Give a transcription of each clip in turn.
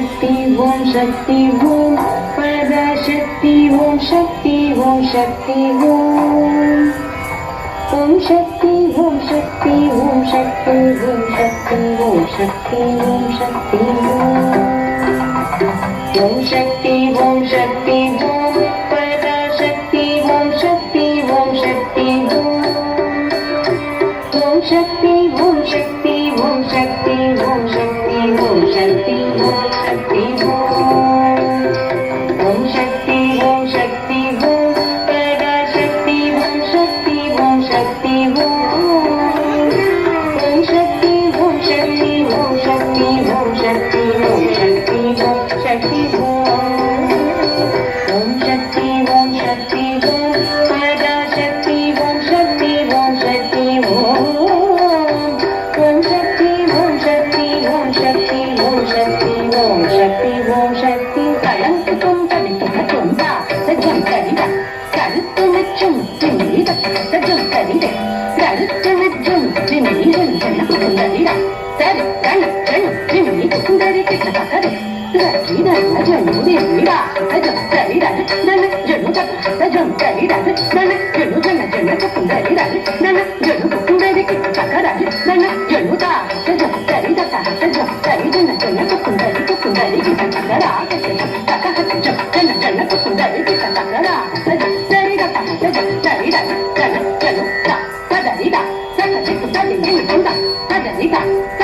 சக்தி ஓம் சக்தி ஓம் பத சக்தி ஓம் சக்தி ஓம் சக்தி ஓம் ஓம் சக்தி ஓம் சக்தி ஓம் சக்தி ஓம் சக்தி ஓம் சக்தி ஓம் சக்தி ஓம் சக்தி Don't tell me that.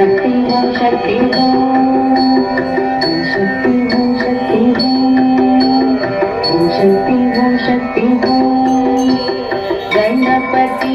శక్తి శక్తి శక్తి శక్తి శక్తి శక్తి గణపతి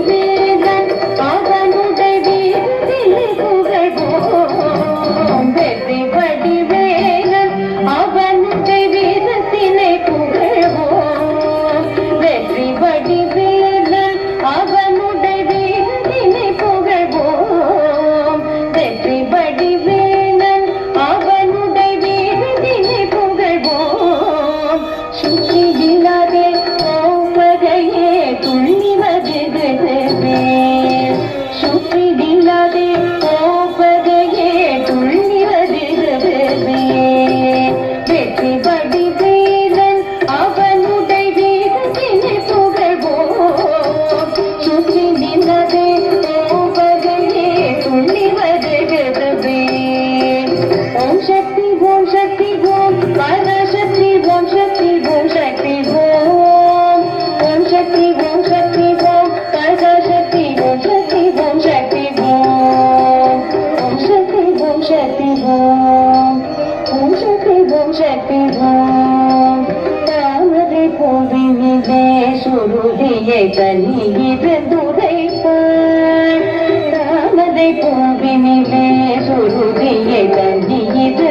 சுருதியை தனியிட துடைப்பார் தாமதை போவினிலே சுருதியை தனியிட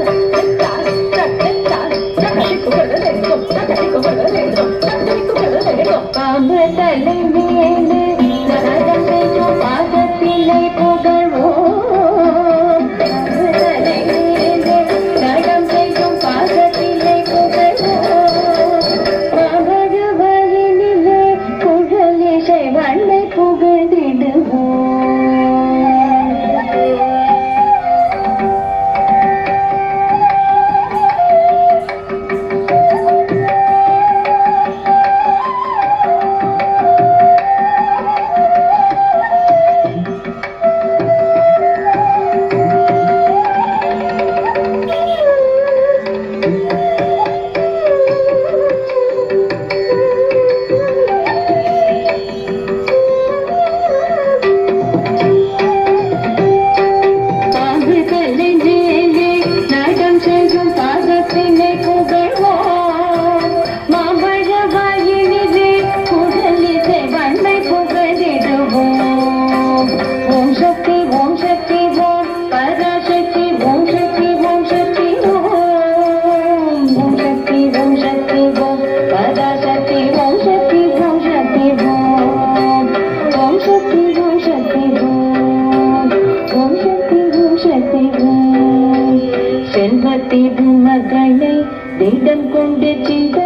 বেঁচে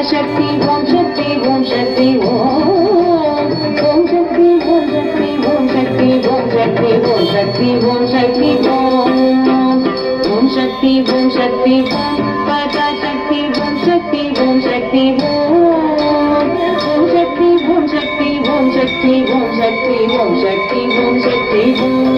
சக்தி ஓம் சக்தி ஓம் சக்தி ஓம் சக்தி ஓம் சக்தி ஓம் சக்தி ஓம் சக்தி ஓம் சக்தி ஓம் சக்தி ஓம் ஓம் சக்தி ஓம் சக்தி பரா சக்தி ஓம் சக்தி ஓம் சக்தி ஓம் சக்தி ஓம் சக்தி ஓம் சக்தி ஓம் சக்தி ஓம் சக்தி ஓம் சக்தி ஓம்